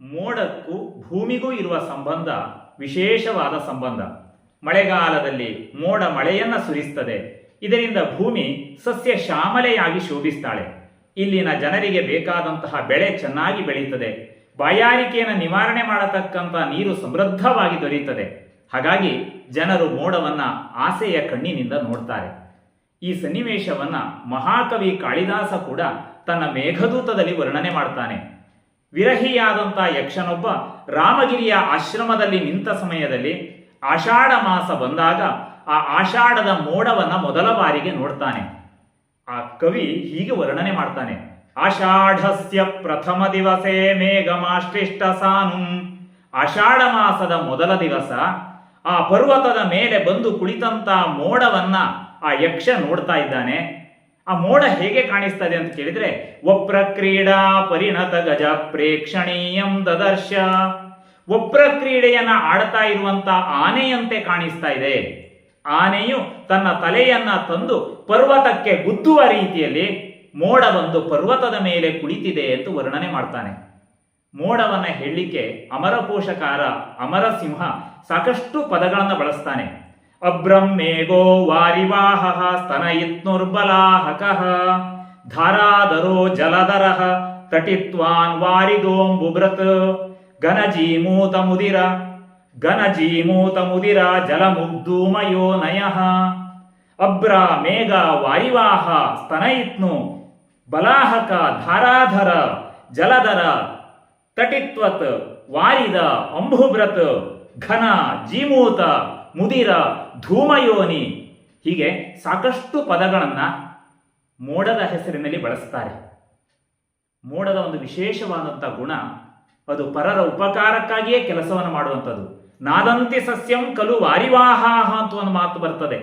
ಮೋಡಕ್ಕೂ ಭೂಮಿಗೂ ಇರುವ ಸಂಬಂಧ, ವಿಶೇಷವಾದ ಸಂಬಂಧ. ಮಳೆಗಾಲದಲ್ಲಿ ಮೋಡ ಮಳೆಯನ್ನ ಸುರಿಸ್ತದೆ. ಇದರಿಂದ ಭೂಮಿ ಸಸ್ಯ ಶ್ಯಾಮಲೆಯಾಗಿ ಶೋಭಿಸ್ತಾಳೆ. ಇಲ್ಲಿನ ಜನರಿಗೆ ಬೇಕಾದಂತಹ ಬೆಳೆ ಚೆನ್ನಾಗಿ ಬೆಳೀತದೆ. ಬಾಯಾರಿಕೆಯನ್ನು ನಿವಾರಣೆ ಮಾಡತಕ್ಕಂಥ ನೀರು ಸಮೃದ್ಧವಾಗಿ ದೊರೆಯುತ್ತದೆ. ಹಾಗಾಗಿ ಜನರು ಮೋಡವನ್ನ ಆಸೆಯ ಕಣ್ಣಿನಿಂದ ನೋಡ್ತಾರೆ. ಈ ಸನ್ನಿವೇಶವನ್ನ ಮಹಾಕವಿ ಕಾಳಿದಾಸ ಕೂಡ ತನ್ನ ಮೇಘದೂತದಲ್ಲಿ ವರ್ಣನೆ ಮಾಡ್ತಾನೆ. ವಿರಹಿಯಾದಂಥ ಯಕ್ಷನೊಬ್ಬ ರಾಮಗಿರಿಯ ಆಶ್ರಮದಲ್ಲಿ ನಿಂತ ಸಮಯದಲ್ಲಿ ಆಷಾಢ ಮಾಸ ಬಂದಾಗ ಆ ಆಷಾಢದ ಮೋಡವನ್ನ ಮೊದಲ ಬಾರಿಗೆ ನೋಡ್ತಾನೆ. ಆ ಕವಿ ಹೀಗೆ ವರ್ಣನೆ ಮಾಡ್ತಾನೆ. ಆಷಾಢಸ್ಯ ಪ್ರಥಮ ದಿವಸೇ ಮೇಘಮಾಶ್ಲಿಷ್ಟ ಸಾನು. ಆಷಾಢ ಮಾಸದ ಮೊದಲ ದಿವಸ ಆ ಪರ್ವತದ ಮೇಲೆ ಬಂದು ಕುಳಿತಂತ ಮೋಡವನ್ನ ಆ ಯಕ್ಷ ನೋಡ್ತಾ ಇದ್ದಾನೆ. ಆ ಮೋಡ ಹೇಗೆ ಕಾಣಿಸ್ತಾ ಇದೆ ಅಂತ ಕೇಳಿದ್ರೆ ಒಪ್ರ ಕ್ರೀಡಾ ಪರಿಣತ ಗಜ ಪ್ರೇಕ್ಷಣೀಯಂ ದದರ್ಶ. ವಪ್ರ ಕ್ರೀಡೆಯನ್ನ ಆಡ್ತಾ ಇರುವಂತ ಆನೆಯಂತೆ ಕಾಣಿಸ್ತಾ ಇದೆ. ಆನೆಯು ತನ್ನ ತಲೆಯನ್ನ ತಂದು ಪರ್ವತಕ್ಕೆ ಗುದ್ದುವ ರೀತಿಯಲ್ಲಿ ಮೋಡ ಬಂದು ಪರ್ವತದ ಮೇಲೆ ಕುಳಿತಿದೆ ಎಂದು ವರ್ಣನೆ ಮಾಡ್ತಾನೆ. ಮೋಡವನ್ನ ಹೇಳಲಿಕ್ಕೆ ಅಮರ ಪೋಷಕಾರ ಅಮರಸಿಂಹ ಸಾಕಷ್ಟು ಪದಗಳನ್ನು ಬಳಸ್ತಾನೆ. ಅಬ್ರಹ್ಮೇಗೋ ವಾರಿವಾಹ ಸ್ತನಯಿತ್ನುರ್ಬಲಾಹಕಃ. ಧಾರಾದರೋ ಜಲಧರಃ ತಟಿತ್ವಾನ್ ಮುದಿರ ಘನಜೀಮೂತ ಮುದಿರ ಜಲಮುಗ್ಧೂಮಯೋ ನಯಃ. ಅಬ್ರ ಮೇಘ ವಾರಿವಾಹ ಸ್ತನಯಿತ್ನು ಬಲಾಹಕ ಧಾರಾಧರ ಜಲಧರ ತಟಿತ್ವತ್ ವಾರಿದ ಅಂಬುಬ್ರತ್ ಘನ ಜೀಮೂತ ಮುದಿರ ಧೂಮಯೋನಿ. ಹೀಗೆ ಸಾಕಷ್ಟು ಪದಗಳನ್ನು ಮೋಡದ ಹೆಸರಿನಲ್ಲಿ ಬಳಸ್ತಾರೆ. ಮೋಡದ ಒಂದು ವಿಶೇಷವಾದಂಥ ಗುಣ ಅದು ಪರರ ಉಪಕಾರಕ್ಕಾಗಿಯೇ ಕೆಲಸವನ್ನು ಮಾಡುವಂಥದ್ದು. ನಾದಂತಿ ಸಸ್ಯಂ ಕಲು ವಾರಿವಾಹಾಹ ಅಂತ ಒಂದು ಮಾತು ಬರ್ತದೆ.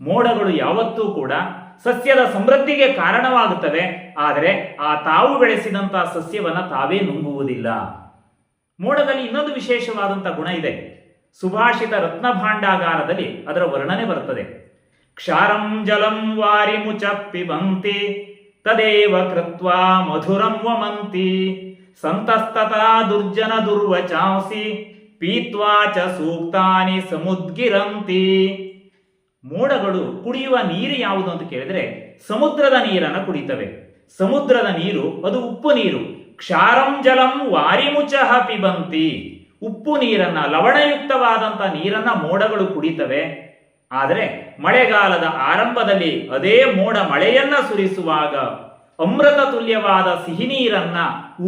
ಮೋಡಗಳು ಯಾವತ್ತೂ ಕೂಡ ಸಸ್ಯದ ಸಮೃದ್ಧಿಗೆ ಕಾರಣವಾಗುತ್ತವೆ, ಆದರೆ ಆ ತಾವು ಬೆಳೆಸಿದಂತಹ ಸಸ್ಯವನ್ನು ತಾವೇ ನುಂಗುವುದಿಲ್ಲ. ಮೋಡದಲ್ಲಿ ಇನ್ನೊಂದು ವಿಶೇಷವಾದಂಥ ಗುಣ ಇದೆ. ಸುಭಾಷಿತ ರತ್ನಭಾಂಡಾಗಾರದಲ್ಲಿ ಅದರ ವರ್ಣನೆ ಬರುತ್ತದೆ. ಕ್ಷಾರಂ ಜಲಂ ವಾರಿ ಮುಚ ಪಿಬಂತಿ ತದೇವ ಕೃತ್ವ ಮಧುರಂ ವಮಂತಿ, ಸಂತಸ್ತತಾ ದುರ್ಜನ ದುರ್ವಚಾಂಸಿ, ಪೀತ್ವಾ ಚ ಸೂಕ್ತಾನಿ ಸಮುದ್ಗಿರಂತಿ. ಮೋಡಗಳು ಕುಡಿಯುವ ನೀರು ಯಾವುದು ಅಂತ ಕೇಳಿದ್ರೆ ಸಮುದ್ರದ ನೀರನ್ನು ಕುಡಿತವೆ. ಸಮುದ್ರದ ನೀರು ಅದು ಉಪ್ಪು ನೀರು. ಕ್ಷಾರಂ ಜಲಂ ವಾರಿಮುಚಃ ಪಿಬಂತಿ ಉಪ್ಪು ನೀರನ್ನ ಲವಣಯುಕ್ತವಾದಂಥ ನೀರನ್ನ ಮೋಡಗಳು ಕುಡಿತವೆ. ಆದರೆ ಮಳೆಗಾಲದ ಆರಂಭದಲ್ಲಿ ಅದೇ ಮೋಡ ಮಳೆಯನ್ನ ಸುರಿಸುವಾಗ ಅಮೃತ ತುಲ್ಯವಾದ ಸಿಹಿ ನೀರನ್ನ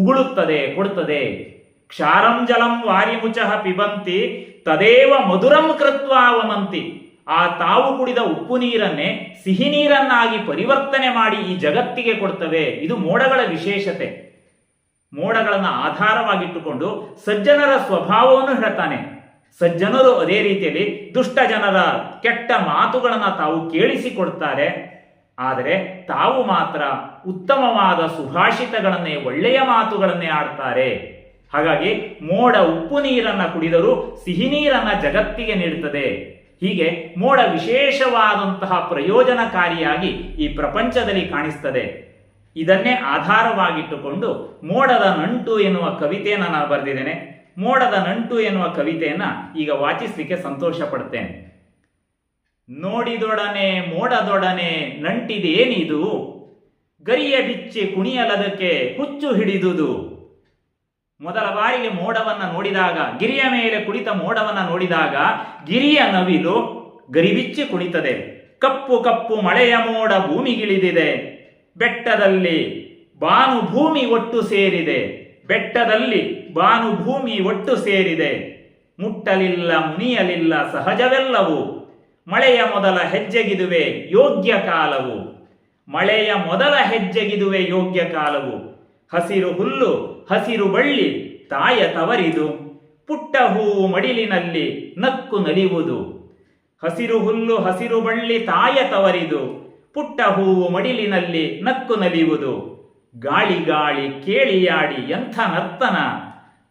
ಉಗುಳುತ್ತದೆ ಕೊಡುತ್ತದೆ ಕ್ಷಾರಂ ಜಲಂ ವಾರಿಮುಚಃ ಪಿಬಂತಿ, ತದೇವ ಮಧುರಂ ಕೃತ್ವಾ ವಮಂತಿ. ಆ ತಾವು ಕುಡಿದ ಉಪ್ಪು ನೀರನ್ನೇ ಸಿಹಿ ನೀರನ್ನಾಗಿ ಪರಿವರ್ತನೆ ಮಾಡಿ ಈ ಜಗತ್ತಿಗೆ ಕೊಡ್ತವೆ. ಇದು ಮೋಡಗಳ ವಿಶೇಷತೆ. ಮೋಡಗಳನ್ನು ಆಧಾರವಾಗಿಟ್ಟುಕೊಂಡು ಸಜ್ಜನರ ಸ್ವಭಾವವನ್ನು ಹೇಳ್ತಾನೆ. ಸಜ್ಜನರು ಅದೇ ರೀತಿಯಲ್ಲಿ ದುಷ್ಟ ಜನರ ಕೆಟ್ಟ ಮಾತುಗಳನ್ನು ತಾವು ಕೇಳಿಸಿಕೊಡ್ತಾರೆ. ಆದರೆ ತಾವು ಮಾತ್ರ ಉತ್ತಮವಾದ ಸುಭಾಷಿತಗಳನ್ನೇ, ಒಳ್ಳೆಯ ಮಾತುಗಳನ್ನೇ ಆಡ್ತಾರೆ. ಹಾಗಾಗಿ ಮೋಡ ಉಪ್ಪು ನೀರನ್ನ ಕುಡಿದರೂ ಸಿಹಿ ನೀರನ್ನ ಜಗತ್ತಿಗೆ ನೀಡುತ್ತದೆ ಹೀಗೆ ಮೋಡ ವಿಶೇಷವಾದಂತಹ ಪ್ರಯೋಜನಕಾರಿಯಾಗಿ ಈ ಪ್ರಪಂಚದಲ್ಲಿ ಕಾಣಿಸ್ತದೆ. ಇದನ್ನೇ ಆಧಾರವಾಗಿಟ್ಟುಕೊಂಡು ಮೋಡದ ನಂಟು ಎನ್ನುವ ಕವಿತೆಯನ್ನು ನಾನು ಬರೆದಿದ್ದೇನೆ. ಮೋಡದ ನಂಟು ಎನ್ನುವ ಕವಿತೆಯನ್ನು ಈಗ ವಾಚಿಸಲಿಕ್ಕೆ ಸಂತೋಷ ಪಡ್ತೇನೆ ನೋಡಿದೊಡನೆ, ಮೋಡದೊಡನೆ ನಂಟಿದೇನಿದು? ಗರಿಯ ಬಿಚ್ಚಿ ಕುಣಿಯಲದಕ್ಕೆ ಹುಚ್ಚು ಹಿಡಿದುದು? ಮೊದಲ ಬಾರಿಗೆ ಮೋಡವನ್ನ ನೋಡಿದಾಗ, ಗಿರಿಯ ಮೇಲೆ ಕುಳಿತ ಮೋಡವನ್ನ ನೋಡಿದಾಗ ಗಿರಿಯ ನವಿಲು ಗರಿಬಿಚ್ಚಿ ಕುಣಿತದೆ. ಕಪ್ಪು ಕಪ್ಪು ಮಳೆಯ ಮೋಡ ಭೂಮಿಗಿಳಿದಿದೆ. ಬೆಟ್ಟದಲ್ಲಿ ಬಾನು ಭೂಮಿ ಒಟ್ಟು ಸೇರಿದೆ. ಬೆಟ್ಟದಲ್ಲಿ ಬಾನು ಭೂಮಿ ಒಟ್ಟು ಸೇರಿದೆ. ಮುಟ್ಟಲಿಲ್ಲ, ಮುನಿಯಲಿಲ್ಲ ಸಹಜವೆಲ್ಲವು. ಮಳೆಯ ಮೊದಲ ಹೆಜ್ಜೆಗಿದುವೆ ಯೋಗ್ಯ ಕಾಲವು. ಮಳೆಯ ಮೊದಲ ಹೆಜ್ಜೆಗಿದುವೆ ಯೋಗ್ಯ ಕಾಲವು. ಹಸಿರು ಹುಲ್ಲು, ಹಸಿರು ಬಳ್ಳಿ ತಾಯ ತವರಿದು. ಪುಟ್ಟ ಹೂವು ಮಡಿಲಿನಲ್ಲಿ ನಕ್ಕು ನಲಿಯುವುದು ಹಸಿರು ಹುಲ್ಲು, ಹಸಿರು ಬಳ್ಳಿ ತಾಯ ತವರಿದು. ಪುಟ್ಟ ಹೂವು ಮಡಿಲಿನಲ್ಲಿ ನಕ್ಕು ನಲಿಯುವುದು. ಗಾಳಿ ಗಾಳಿ ಕೇಳಿಯಾಡಿ ಎಂಥ ನರ್ತನ.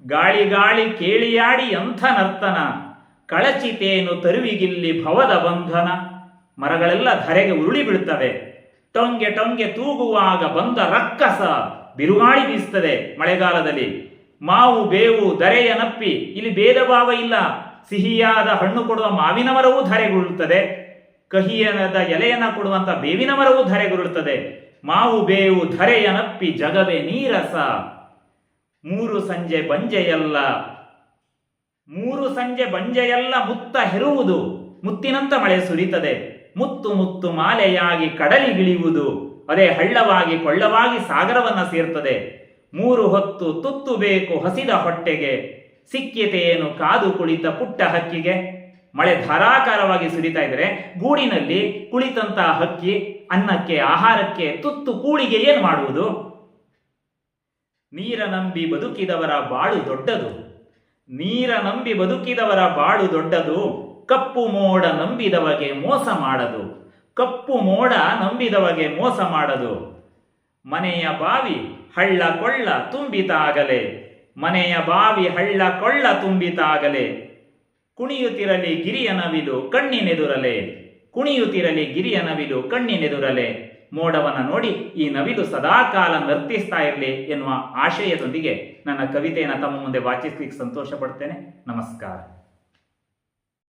ಗಾಳಿ ಗಾಳಿ ಕೇಳಿಯಾಡಿ ಎಂಥ ನರ್ತನ. ಕಳಚಿತೇನು ತರುವಿಗಿಲ್ಲಿ ಭವದ ಬಂಧನ. ಮರಗಳೆಲ್ಲ ಧರೆಗೆ ಉರುಳಿ ಬೀಳ್ತವೆ. ಟೊಂಗೆ ಟೊಂಗೆ ತೂಗುವಾಗ ಬಂದ ರಕ್ಕಸ ಬಿರುಗಾಳಿ ಬೀಸ್ತದೆ ಮಳೆಗಾಲದಲ್ಲಿ. ಮಾವು ಬೇವು ಧರೆಯ ನಪ್ಪಿ, ಇಲ್ಲಿ ಭೇದ ಭಾವ ಇಲ್ಲ. ಸಿಹಿಯಾದ ಹಣ್ಣು ಕೊಡುವ ಮಾವಿನ ಮರವೂ ಧರೆಗುರುಳುತ್ತದೆ ಕಹಿಯದ ಎಲೆಯನ್ನ ಕೊಡುವಂತ ಬೇವಿನ ಮರವೂ ಧರೆಗುರುಳುತ್ತದೆ ಮಾವು ಬೇವು ಧರೆಯ ನಪ್ಪಿ ಜಗವೇ ನೀರಸ. ಮೂರು ಸಂಜೆ ಬಂಜೆಯಲ್ಲ. ಮೂರು ಸಂಜೆ ಬಂಜೆಯಲ್ಲ ಮುತ್ತ ಹೆರುವುದು. ಮುತ್ತಿನಂತ ಮಳೆ ಸುರಿತದೆ. ಮುತ್ತು ಮುತ್ತು ಮಾಲೆಯಾಗಿ ಕಡಲಿಗಿಳಿಯುವುದು ಅದೇ ಹಳ್ಳವಾಗಿ ಕೊಳ್ಳವಾಗಿ ಸಾಗರವನ್ನ ಸೇರ್ತದೆ. ಮೂರು ಹೊತ್ತು ತುತ್ತು ಬೇಕು ಹಸಿದ ಹೊಟ್ಟೆಗೆ. ಸಿಕ್ಕಿತೇನು ಕಾದು ಕುಳಿತ ಪುಟ್ಟ ಹಕ್ಕಿಗೆ. ಮಳೆ ಧಾರಾಕಾರವಾಗಿ ಸುರಿತಾ ಇದ್ರೆ ಗೂಡಿನಲ್ಲಿ ಕುಳಿತಂತ ಹಕ್ಕಿ ಅನ್ನಕ್ಕೆ, ಆಹಾರಕ್ಕೆ, ತುತ್ತು ಕೂಳಿಗೆ ಏನು ಮಾಡುವುದು? ನೀರ ನಂಬಿ ಬದುಕಿದವರ ಬಾಳು ದೊಡ್ಡದು. ನೀರ ನಂಬಿ ಬದುಕಿದವರ ಬಾಳು ದೊಡ್ಡದು. ಕಪ್ಪು ಮೋಡ ನಂಬಿದವಗೆ ಮೋಸ ಮಾಡದು. ಕಪ್ಪು ಮೋಡ ನಂಬಿದವಗೆ ಮೋಸ ಮಾಡದು. ಮನೆಯ ಬಾವಿ ಹಳ್ಳ ಕೊಳ್ಳ ತುಂಬಿತಾಗಲೇ. ಮನೆಯ ಬಾವಿ ಹಳ್ಳ ಕೊಳ್ಳ ತುಂಬಿತಾಗಲೇ. ಕುಣಿಯುತ್ತಿರಲಿ ಗಿರಿಯ ನವಿಲು ಕಣ್ಣಿನೆದುರಲೆ. ಕುಣಿಯುತ್ತಿರಲಿ ಗಿರಿಯ ನವಿಲು ಕಣ್ಣಿನೆದುರಲೆ. ಮೋಡವನ್ನು ನೋಡಿ ಈ ನವಿದು ಸದಾಕಾಲ ನರ್ತಿಸ್ತಾ ಇರಲಿ ಎನ್ನುವ ಆಶಯದೊಂದಿಗೆ ನನ್ನ ಕವಿತೆಯನ್ನು ತಮ್ಮ ಮುಂದೆ ವಾಚಿಸ್ಲಿಕ್ಕೆ ಸಂತೋಷ ಪಡ್ತೇನೆ ನಮಸ್ಕಾರ.